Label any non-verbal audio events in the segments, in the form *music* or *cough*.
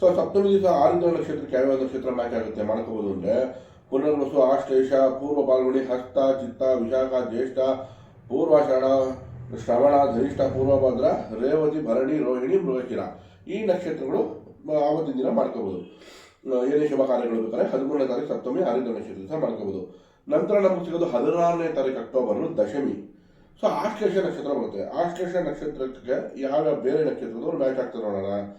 So ಸಪ್ತಮಿ ದಿವಸ ಆರಿದ್ರ ನಕ್ಷತ್ರಕ್ಕೆ ಯಾವ್ಯಾವ ನಕ್ಷತ್ರ ಮ್ಯಾಚ್ ಆಗುತ್ತೆ. ಮಾಡ್ಕೋಬಹುದು ಅಂದ್ರೆ ಪುನರ್ವಸು, ಆಶ್ಲೇಷ, ಪೂರ್ವ ಪಾಲ್ಗುಣಿ ಹಸ್ತ, ಚಿತ್ತ, ವಿಶಾಖ, ಜ್ಯೇಷ್ಠ, ಪೂರ್ವಾಷಾಢ, ಶ್ರವಣ ಧನಿಷ್ಠ ಪೂರ್ವಭದ್ರ, ರೇವತಿ, ಭರಣಿ, ರೋಹಿಣಿ, ಮೃಗಶಿರ. ಈ ನಕ್ಷತ್ರಗಳು ಆವತ್ತಿನ ದಿನ ಮಾಡ್ಕೋಬಹುದು ಏನೇ ಶುಭ ಕಾರ್ಯಗಳು ಬೇಕಾದ್ರೆ ಹದಿಮೂರನೇ ತಾರೀಕು ಸಪ್ತಮಿ ಆರಿದ್ರ ನಕ್ಷತ್ರ ದಿವಸ ಮಾಡ್ಕೋಬಹುದು ನಂತರ ನಮಗೆ ಸಿಗೋದು ಹದಿನಾರನೇ ತಾರೀಕು ಅಕ್ಟೋಬರ್, ದಶಮಿ. ಸೊ, ಆಶ್ಲೇಷ ನಕ್ಷತ್ರ ಬರುತ್ತೆ. ಆಶ್ಲೇಷ ನಕ್ಷತ್ರಕ್ಕೆ ಯಾವ ಬೇರೆ ನಕ್ಷತ್ರದವ್ರು ಮ್ಯಾಚ್ ಆಗ್ತಾರೆ ನೋಡೋಣ.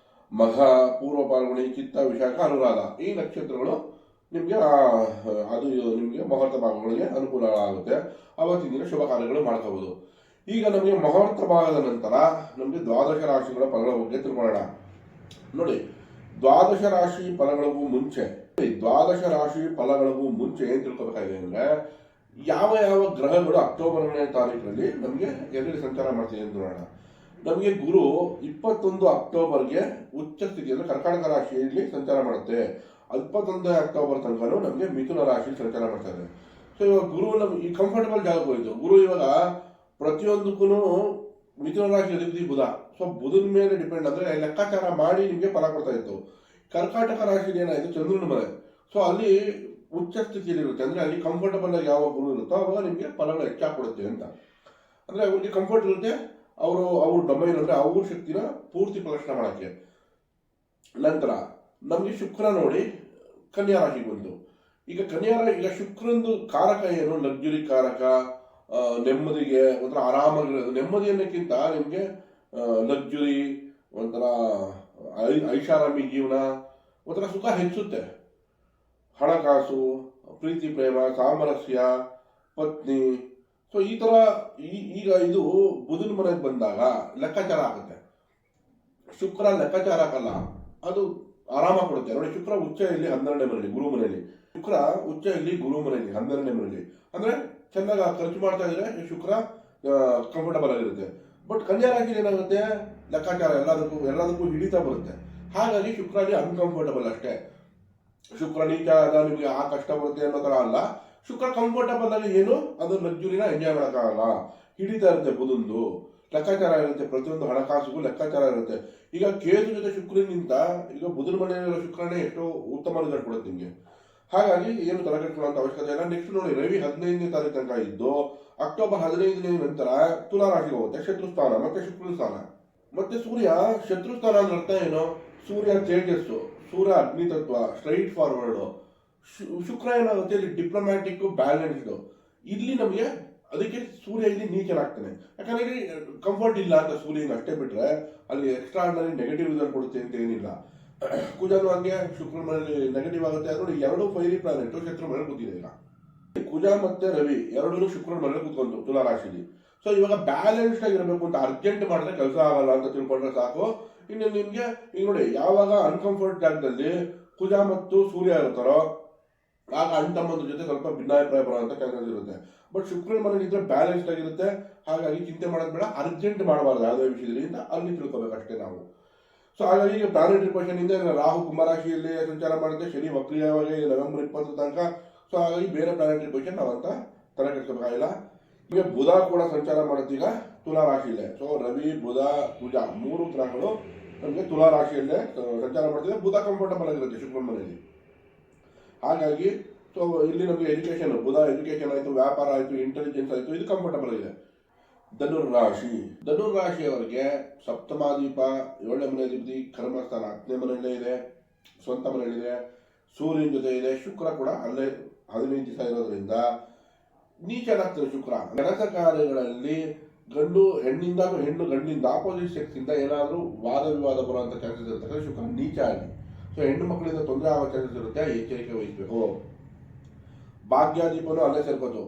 ಮಘ ಪೂರ್ವ ಪಾಲ್ಗುಣಿ ಚಿತ್ತ ವಿಶಾಖ ಅನುರಾಧ ಈ ನಕ್ಷತ್ರಗಳು ನಿಮಗೆ ಅದು ನಿಮಗೆ ಮುಹೂರ್ತ ಭಾಗಗಳಿಗೆ ಅನುಕೂಲ ಆಗುತ್ತೆ ಅವತ್ತಿನ ದಿನ ಶುಭ ಕಾರ್ಯಗಳು ಮಾಡ್ಕೋಬಹುದು ಈಗ ನಮಗೆ ಮುಹೂರ್ತ ಭಾಗದ ನಂತರ ನಮಗೆ ದ್ವಾದಶ ರಾಶಿಗಳ ಫಲಗಳ ಬಗ್ಗೆ ತಿಳ್ಕೊಳ್ಳೋಣ. ನೋಡಿ, ದ್ವಾದಶ ರಾಶಿ ಫಲಗಳಿಗೂ ಮುಂಚೆ ದ್ವಾದಶ ರಾಶಿ ಫಲಗಳಿಗೂ ಮುಂಚೆ ಏನು ತಿಳ್ಕೊಬೇಕಾಗಿದೆ ಅಂದ್ರೆ, ಯಾವ ಯಾವ ಗ್ರಹಗಳು ಅಕ್ಟೋಬರ್ನೇ ತಾರೀಕಿನಲ್ಲಿ ನಮಗೆ ಎಲ್ಲಿ ಸಂಚಾರ ಮಾಡ್ತಿದೆ ಅಂತ ನೋಡೋಣ. ನಮಗೆ ಗುರು ಇಪ್ಪತ್ತೊಂದು ಅಕ್ಟೋಬರ್ಗೆ ಉಚ್ಚ ಸ್ಥಿತಿಯಲ್ಲಿ ಕರ್ಕಾಟಕ ರಾಶಿಯಲ್ಲಿ ಸಂಚಾರ ಮಾಡುತ್ತೆ. ಇಪ್ಪತ್ತೊಂದನೇ ಅಕ್ಟೋಬರ್ ತನಕನೂ ನಮಗೆ ಮಿಥುನ ರಾಶಿಯಲ್ಲಿ ಸಂಚಾರ ಮಾಡ್ತಾರೆ ಸೊ ಇವಾಗ ಗುರು ನಮ್ಗೆ ಈ ಕಂಫರ್ಟಬಲ್ ಜಾಗ ಹೋಯ್ತು. ಗುರು ಇವಾಗ ಪ್ರತಿಯೊಂದಕ್ಕೂ ಮಿಥುನ ರಾಶಿ ಅಧಿಪತಿ ಬುಧ. ಸೊ ಬುಧನ ಮೇಲೆ ಡಿಪೆಂಡ್ ಅಂದರೆ ಲೆಕ್ಕಾಚಾರ ಮಾಡಿ ನಿಮಗೆ ಫಲ ಕೊಡ್ತಾ ಇತ್ತು. ಕರ್ಕಾಟಕ ರಾಶಿಲಿ ಏನಾಯ್ತು? ಚಂದ್ರನ ಮನೆ ಸೊ ಅಲ್ಲಿ ಉಚ್ಚ ಸ್ಥಿತಿಯಲ್ಲಿ ಇರುತ್ತೆ. ಅಂದ್ರೆ ಅಲ್ಲಿ ಕಂಫರ್ಟಬಲ್ ಆಗಿ ಯಾವ ಗುರು ಇರುತ್ತೋ ಅವಾಗ ನಿಮಗೆ ಫಲಗಳು ಹೆಚ್ಚಾಗಿ ಕೊಡುತ್ತೆ ಅಂತ. ಅಂದ್ರೆ ಅವ್ರಿಗೆ ಕಂಫರ್ಟ್ ಇರುತ್ತೆ. ಅವರು, ಅವ್ರ ಡೊಮೈನ್ ಅಂದ್ರೆ ಅವ್ರ ಶಕ್ತಿನ ಪೂರ್ತಿ ಪ್ರದರ್ಶನ ಮಾಡಕ್ಕೆ. ನಂತರ ನಮಗೆ ಶುಕ್ರ ನೋಡಿ ಕನ್ಯಾ ರಾಶಿಗೆ ಬಂತು ಈಗ ಕನ್ಯಾ ಈಗ ಶುಕ್ರಂದು ಕಾರಕ ಏನು? ಲಗ್ಜುರಿ ಕಾರಕ ನೆಮ್ಮದಿಗೆ ಒಂಥರ ಆರಾಮ ನೆಮ್ಮದಿ ಅನ್ನೋಕ್ಕಿಂತ ನಿಮಗೆ ಲಗ್ಜುರಿ ಒಂಥರ ಐ- ಐಷಾರಾಮಿ ಜೀವನ, ಒಂಥರ ಸುಖ ಹೆಚ್ಚುತ್ತೆ. ಹಣಕಾಸು, ಪ್ರೀತಿ ಪ್ರೇಮ, ಸಾಮರಸ್ಯ, ಪತ್ನಿ ಸೊ ಈ ಥರ ಈಗ ಇದು ಬುಧನ ಮನೆಗೆ ಬಂದಾಗ ಲೆಕ್ಕಾಚಾರ ಆಗುತ್ತೆ. ಶುಕ್ರ ಲೆಕ್ಕಾಚಾರ ಆಗಲ್ಲ. ಅದು ಆರಾಮ ಕೊಡುತ್ತೆ. ನೋಡಿ, ಶುಕ್ರ ಉಚ್ಚ ಇಲ್ಲಿ ಹನ್ನೆರಡನೇ ಮನೆಯಲ್ಲಿ, ಗುರು ಮನೆಯಲ್ಲಿ. ಶುಕ್ರ ಉಚ್ಚ ಇಲ್ಲಿ ಗುರು ಮನೆಯಲ್ಲಿ, ಹನ್ನೆರಡನೇ ಮನೆಯಲ್ಲಿ. ಅಂದ್ರೆ ಚೆನ್ನಾಗಿ ಖರ್ಚು ಮಾಡ್ತಾ ಇದ್ರೆ ಶುಕ್ರ ಕಂಫರ್ಟಬಲ್ ಆಗಿರುತ್ತೆ. ಬಟ್ ಕನ್ಯಾ ರಾಶಿಲಿ ಏನಾಗುತ್ತೆ? ಲೆಕ್ಕಾಚಾರ ಎಲ್ಲದಕ್ಕೂ ಎಲ್ಲದಕ್ಕೂ ಹಿಡಿತಾ ಬರುತ್ತೆ. ಹಾಗಾಗಿ ಶುಕ್ರ ಅಲ್ಲಿ ಅನ್ಕಂಫರ್ಟಬಲ್ ಅಷ್ಟೇ. ಶುಕ್ರ ನೀಚ ನಿಮಗೆ ಆ ಕಷ್ಟ ಬರುತ್ತೆ ಅನ್ನೋ ಥರ ಅಲ್ಲ. ಶುಕ್ರ ಕಂಫರ್ಟಬಲ್ ಆಗಿ ಏನು? ಅದು ಲಕ್ಸುರಿನ ಎಂಜಾಯ್ ಮಾಡೋಕ್ಕಾಗಲ್ಲ. ಹಿಡಿತಾ ಇರುತ್ತೆ ಬುಧಂದು ಲೆಕ್ಕಾಚಾರ ಇರುತ್ತೆ. ಪ್ರತಿಯೊಂದು ಹಣಕಾಸಿಗೂ ಲೆಕ್ಕಾಚಾರ ಇರುತ್ತೆ. ಈಗ ಕೇತು ಜೊತೆ ಶುಕ್ರನಿಂದ ಈಗ ಬುಧನ ಮನೆಯಲ್ಲಿರೋ ಶುಕ್ರನೇ ಎಷ್ಟೋ ಉತ್ತಮ ರಿಸಲ್ಟ್ ಕೊಡುತ್ತೆ ನಿಮಗೆ. ಹಾಗಾಗಿ ಏನು ತಲೆ ಕೆಡಿಸ್ಕೊಳ್ಳುವಂತ ಅವಶ್ಯಕತೆ ಇಲ್ಲ. ನೆಕ್ಸ್ಟ್ ನೋಡಿ, ರವಿ ಹದಿನೈದನೇ ತಾರೀಕು ತನಕ ಇದ್ದು, ಅಕ್ಟೋಬರ್ ಹದಿನೈದನೇ ನಂತರ ತುಲಾ ರಾಶಿಗೆ ಹೋಗುತ್ತೆ. ಶತ್ರು ಸ್ಥಾನ ಮತ್ತೆ ಶುಕ್ರ ಸ್ಥಾನ ಮತ್ತೆ ಸೂರ್ಯ ಶತ್ರು ಸ್ಥಾನ ಅಂದ್ರೆ ಅರ್ಥ ಏನು? ಸೂರ್ಯ ತೇಜಸ್ಸು ಸೂರ್ಯ ಅಗ್ನಿ ತತ್ವ ಸ್ಟ್ರೈಟ್ ಫಾರ್ವರ್ಡ್ ಶುಕ್ರ ಏನಾಗುತ್ತೆ ಇಲ್ಲಿ ಡಿಪ್ಲೊಮ್ಯಾಟಿಕ್ ಬ್ಯಾಲೆನ್ಸ್ಡ್ ಇಲ್ಲಿ ನಮಗೆ ಅದಕ್ಕೆ ಸೂರ್ಯ ಇಲ್ಲಿ ನೀಚನಾಗ್ತಾನೆ. ಯಾಕಂದ್ರೆ ಇಲ್ಲಿ ಕಂಫರ್ಟ್ ಇಲ್ಲ ಅಂತ ಸೂರ್ಯನ ಅಷ್ಟೇ ಬಿಟ್ರೆ ಅಲ್ಲಿ ಎಕ್ಸ್ಟ್ರಾ ಆರ್ಡಿನರಿ ನೆಗೆಟಿವ್ ರಿಸಲ್ಟ್ ಕೊಡುತ್ತೆ ಅಂತ ಏನಿಲ್ಲ. *clears throat* ಕುಜನು ಹಂಗೆ ಶುಕ್ರ ಮನೆಯಲ್ಲಿ ನೆಗೆಟಿವ್ ಆಗುತ್ತೆ. ಅದು ನೋಡಿ ಎರಡು ಫೈರಿ ಪ್ಲಾನೆಟ್ ಶತ್ರು ಮಳೆ ಕೂತಿದೆ ಈಗ. ಕುಜ ಮತ್ತೆ ರವಿ ಎರಡೂ ಶುಕ್ರ ಮನೆ ಕೂತ್ಕೊಂಡು ತುಲಾ ರಾಶಿಲಿ ಸೊ ಇವಾಗ ಬ್ಯಾಲೆನ್ಸ್ಡ್ ಆಗಿರಬೇಕು ಅಂತ ಅರ್ಜೆಂಟ್ ಮಾಡಿದ್ರೆ ಕೆಲಸ ಆಗಲ್ಲ ಅಂತ ತಿಳ್ಕೊಂಡ್ರೆ ಸಾಕು. ಇನ್ನು ನಿಮ್ಗೆ, ಈಗ ನೋಡಿ, ಯಾವಾಗ ಅನ್ಕಂಫರ್ಟ್ ಜಾಗದಲ್ಲಿ ಕುಜ ಮತ್ತು ಸೂರ್ಯ ಇರ್ತಾರೋ ಆಗ ಅಣ್ಣ ತಮ್ಮಂದ್ರ ಜೊತೆ ಸ್ವಲ್ಪ ಭಿನ್ನಾಭಿಪ್ರಾಯ ಬರುವಂತ ಕೆಲಸ ಇರುತ್ತೆ. ಬಟ್ ಮನೇಲಿ ಇದ್ರೆ ಬ್ಯಾಲೆನ್ಸ್ಡ್ ಆಗಿರುತ್ತೆ. ಹಾಗಾಗಿ ಚಿಂತೆ ಮಾಡೋದು ಬೇಡ. ಅರ್ಜೆಂಟ್ ಮಾಡಬಾರ್ದು ಯಾವುದೇ ವಿಷಯದಲ್ಲಿ ಅಂತ ಅಲ್ಲಿ ತಿಳ್ಕೊಬೇಕಷ್ಟೇ ನಾವು. ಸೊ ಹಾಗಾಗಿ ಈಗ ಪ್ಲಾನೆಟರಿ ಪೊಸಿಷನ್ ಇಂದ ರಾಹು ಕುಂಭರಾಶಿಯಲ್ಲಿ ಸಂಚಾರ ಮಾಡುತ್ತೆ. ಶನಿ ವಕ್ರಿಯವಾಗಿ ನವೆಂಬರ್ ಇಪ್ಪತ್ತು ತನಕ. ಸೊ ಹಾಗಾಗಿ ಬೇರೆ ಪ್ಲಾನೆಟರಿ ಪೊಸಿಷನ್ ನಾವಂತ ತಲೆ ಕೆಡಿಸಬೇಕಾಗಿಲ್ಲ ಈಗ ಬುಧ ಕೂಡ ಸಂಚಾರ ಮಾಡುತ್ತೆ ಈಗ ತುಲಾ ರಾಶಿಯಲ್ಲೇ. ಸೊ ರವಿ, ಬುಧ ಕುಜ ಮೂರು ಗ್ರಹಗಳು ನಮಗೆ ತುಲಾ ರಾಶಿಯಲ್ಲೇ ಸಂಚಾರ ಮಾಡ್ತಿದೆ. ಬುಧ ಕಂಫರ್ಟಬಲ್ ಆಗಿರುತ್ತೆ ಶುಕ್ರ ಮನೆಯಲ್ಲಿ ಹಾಗಾಗಿ ಸೊ ಇಲ್ಲಿ ನಮಗೆ ಎಜುಕೇಶನ್ ಬುಧ ಎಜುಕೇಶನ್ ಆಯಿತು, ವ್ಯಾಪಾರ ಆಯಿತು ಇಂಟೆಲಿಜೆನ್ಸ್ ಆಯಿತು, ಇದು ಕಂಫರ್ಟಬಲ್ ಇದೆ ಧನುರ್ ರಾಶಿ. ಧನುರ್ ರಾಶಿಯವರಿಗೆ ಸಪ್ತಮಾದೀಪ ಏಳನೇ ಮನೆ ಅಧಿಪತಿ ಕರ್ಮಸ್ಥಾನ, ಹತ್ತನೇ ಮನೆಯಲ್ಲೇ ಇದೆ, ಸ್ವಂತ ಮನೆಯಲ್ಲಿದೆ ಸೂರ್ಯನ ಜೊತೆ ಇದೆ, ಶುಕ್ರ ಕೂಡ ಅಲ್ಲೇ ಹದಿನೈದು ದಿವಸ ಇರೋದ್ರಿಂದ ನೀಚನಾಗ್ತದೆ ಶುಕ್ರ. ಕೆಲಸ ಕಾರ್ಯಗಳಲ್ಲಿ ಗಂಡು ಹೆಣ್ಣಿಂದ ಹೆಣ್ಣು ಗಂಡಿಂದ ಆಪೋಸಿಟ್ ಸೆಕ್ಸಿಂದ ಏನಾದರೂ ವಾದ ವಿವಾದ ಬರುವಂಥ ಚಾನ್ಸಸ್ ಇರ್ತಕ್ಕಂಥ ಶುಕ್ರ ನೀಚ ಆಗಿ. ಸೊ ಹೆಣ್ಣು ಮಕ್ಕಳಿಂದ ತೊಂದರೆ ಆಗೋ ಚಾನ್ಸಸ್ ಇರುತ್ತೆ ಎಚ್ಚರಿಕೆ ವಹಿಸಬೇಕು. ಭಾಗ್ಯಾದೀಪನು ಅಲ್ಲೇ ಸೇರ್ಬೋದು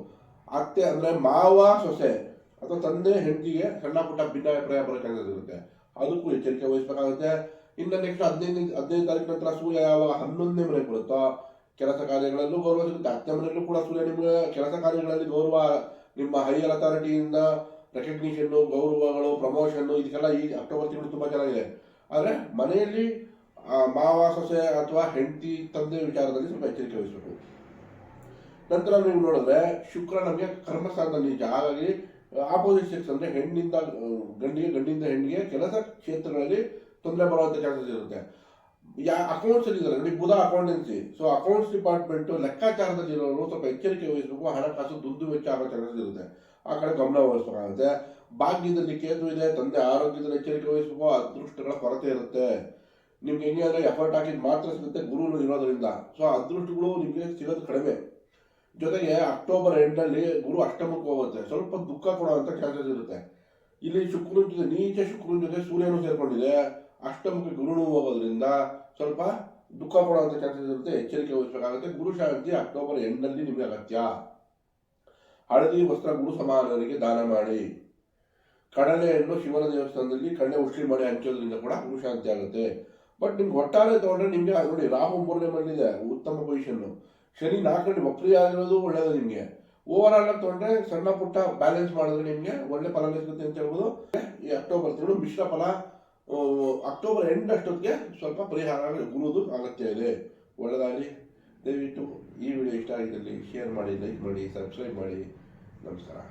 ಅತ್ತೆ ಅಂದ್ರೆ ಮಾವ ಸೊಸೆ ಅಥವಾ ತಂದೆ ಹೆಂಡತಿಗೆ ಸಣ್ಣ ಪುಟ್ಟ ಭಿನ್ನಾಭಿಪ್ರಾಯ ಬರೋ ಚಾನ್ಸಸ್ ಇರುತ್ತೆ. ಅದಕ್ಕೂ ಎಚ್ಚರಿಕೆ ವಹಿಸಬೇಕಾಗುತ್ತೆ. ಇನ್ನು ನೆಕ್ಸ್ಟ್ ಹದಿನೈದು ಹದಿನೈದು ತಾರೀಕು ನಂತರ ಸೂರ್ಯ ಯಾವಾಗ ಹನ್ನೊಂದನೇ ಮನೆಗೆ ಬರುತ್ತೋ ಕೆಲಸ ಕಾರ್ಯಗಳಲ್ಲೂ ಗೌರವ ಸಿಗುತ್ತೆ. ಅತ್ತೆ ಮನೆಯಲ್ಲೂ ಕೂಡ ಸೂರ್ಯ ನಿಮಗೆ ಕೆಲಸ ಕಾರ್ಯಗಳಲ್ಲಿ ಗೌರವ ನಿಮ್ಮ ಹೈಯರ್ ಅಥಾರಿಟಿಯಿಂದ ರೆಕಗ್ನಿಷನ್ನು ಗೌರವಗಳು ಪ್ರಮೋಷನ್ನು ಇದಕ್ಕೆಲ್ಲ ಈ ಅಕ್ಟೋಬರ್ ತಿಂಗಳು ತುಂಬ ಚೆನ್ನಾಗಿದೆ. ಆದರೆ ಮನೆಯಲ್ಲಿ ಮಾವ, ಸೊಸೆ ಅಥವಾ ಹೆಂಡತಿ, ತಂದೆ ವಿಚಾರದಲ್ಲಿ ಸ್ವಲ್ಪ ಎಚ್ಚರಿಕೆ ವಹಿಸಬೇಕು. ನಂತರ ನೀವು ನೋಡಿದ್ರೆ ಶುಕ್ರ ನಮಗೆ ಕರ್ಮಸ್ಥಾನದಲ್ಲಿ ನಿಜ ಹಾಗಾಗಿ ಆಪೋಸಿಟ್ ಸೆಕ್ಸ್ ಅಂದ್ರೆ ಹೆಣ್ಣಿಂದ ಗಂಡಿಗೆ, ಗಂಡಿಂದ ಹೆಣ್ಣಿಗೆ ಕೆಲಸ ಕ್ಷೇತ್ರಗಳಲ್ಲಿ ತೊಂದರೆ ಬರುವಂತ ಚಾನ್ಸಸ್ ಇರುತ್ತೆ. ಯಾ ಅಕೌಂಟ್ಸ್ ಇದ್ದಾರೆ. ನೋಡಿ ಬುಧ ಅಕೌಂಟೆನ್ಸಿ ಸೊ ಅಕೌಂಟ್ಸ್ ಡಿಪಾರ್ಟ್ಮೆಂಟ್ ಲೆಕ್ಕಾಚಾರದಲ್ಲಿ ಇರೋರು ಸ್ವಲ್ಪ ಎಚ್ಚರಿಕೆ ವಹಿಸಬೇಕು. ಹಣಕಾಸು, ದುಡ್ಡು ವೆಚ್ಚ ಆಗೋ ಚಾನ್ಸಸ್ ಇರುತ್ತೆ. ಆ ಕಡೆ ಗಮನ ವಹಿಸಬೇಕಾಗುತ್ತೆ. ಭಾಗ್ಯದಲ್ಲಿ ಕೇತು ಇದೆ. ತಂದೆ ಆರೋಗ್ಯದಲ್ಲಿ ಎಚ್ಚರಿಕೆ ವಹಿಸಬೇಕು. ಅದೃಷ್ಟಗಳ ಕೊರತೆ ಇರುತ್ತೆ. ನಿಮ್ಗೆ ಹೆಂಗೆ ಅಂದ್ರೆ ಎಫರ್ಟ್ ಹಾಕಿದ್ ಮಾತ್ರ ಸಿಗುತ್ತೆ ಗುರುಗಳು ಇರೋದ್ರಿಂದ. ಸೊ ಅದೃಷ್ಟಗಳು ನಿಮಗೆ ಸಿಗೋದು ಕಡಿಮೆ. ಜೊತೆಗೆ ಅಕ್ಟೋಬರ್ ಎಂಡಲ್ಲಿ ಗುರು ಅಷ್ಟಮಕ್ಕೆ ಹೋಗುತ್ತೆ. ಸ್ವಲ್ಪ ದುಃಖ ಕೊಡುವಂಥ ಚಾನ್ಸಸ್ ಇರುತ್ತೆ. ಇಲ್ಲಿ ಶುಕ್ರನ ಜೊತೆ, ನೀಚ ಶುಕ್ರನ ಜೊತೆ ಸೂರ್ಯನೂ ಸೇರ್ಕೊಂಡಿದೆ. ಅಷ್ಟಮಕ್ಕೆ ಗುರುನು ಹೋಗೋದ್ರಿಂದ ಸ್ವಲ್ಪ ದುಃಖ ಕೊಡುವಂಥ ಚಾನ್ಸಸ್ ಇರುತ್ತೆ, ಎಚ್ಚರಿಕೆ ವಹಿಸಬೇಕಾಗುತ್ತೆ. ಗುರು ಶಾಂತಿ ಅಕ್ಟೋಬರ್ ಎಂಡಲ್ಲಿ ನಿಮಗೆ ಅಗತ್ಯ. ಹಳದಿ ವಸ್ತ್ರ ಗುರು ಸಮಾನರಿಗೆ ದಾನ ಮಾಡಿ. ಕಡಲೆಯನ್ನು ಶಿವನ ದೇವಸ್ಥಾನದಲ್ಲಿ ಕಣ್ಣೆ ಉಷ್ಟಿ ಮಾಡಿ ಹಂಚೋದ್ರಿಂದ ಕೂಡ ಗುರು ಶಾಂತಿ ಆಗುತ್ತೆ. ಬಟ್ ನಿಮ್ಗೆ ಒಟ್ಟಾರೆ ತಗೊಂಡ್ರೆ ನಿಮ್ಗೆ, ನೋಡಿ ರಾಹು ಮೂರನೇ ಮನೆಯಲ್ಲಿದೆ ಉತ್ತಮ ಪೊಸಿಷನ್ ಶನಿ ನಾಲ್ಕನೇ ವಕ್ರಿ ಆಗಿರೋದು ಒಳ್ಳೇದು ನಿಮಗೆ. ಓವರ್ ಆಲ್ ತಗೊಂಡ್ರೆ ಸಣ್ಣ ಪುಟ್ಟ ಬ್ಯಾಲೆನ್ಸ್ ಮಾಡಿದ್ರೆ ನಿಮಗೆ ಒಳ್ಳೆ ಫಲ ಸಿಗುತ್ತೆ ಅಂತ ಹೇಳ್ಬೋದು. ಈ ಅಕ್ಟೋಬರ್ ತಿಂಗಳು ಮಿಶ್ರ ಫಲ ಅಕ್ಟೋಬರ್ ಎಂಡ್ ಅಷ್ಟೊತ್ತಿಗೆ ಸ್ವಲ್ಪ ಪರಿಹಾರ ಗುರುದು ಅಗತ್ಯ ಇದೆ. ಒಳ್ಳೆದಾಗಲಿ. ದಯವಿಟ್ಟು ಈ ವಿಡಿಯೋ ಇಷ್ಟ ಆಗಿದ್ದಲ್ಲಿ ಶೇರ್ ಮಾಡಿ ಲೈಕ್ ಮಾಡಿ ಸಬ್ಸ್ಕ್ರೈಬ್ ಮಾಡಿ. ನಮಸ್ಕಾರ.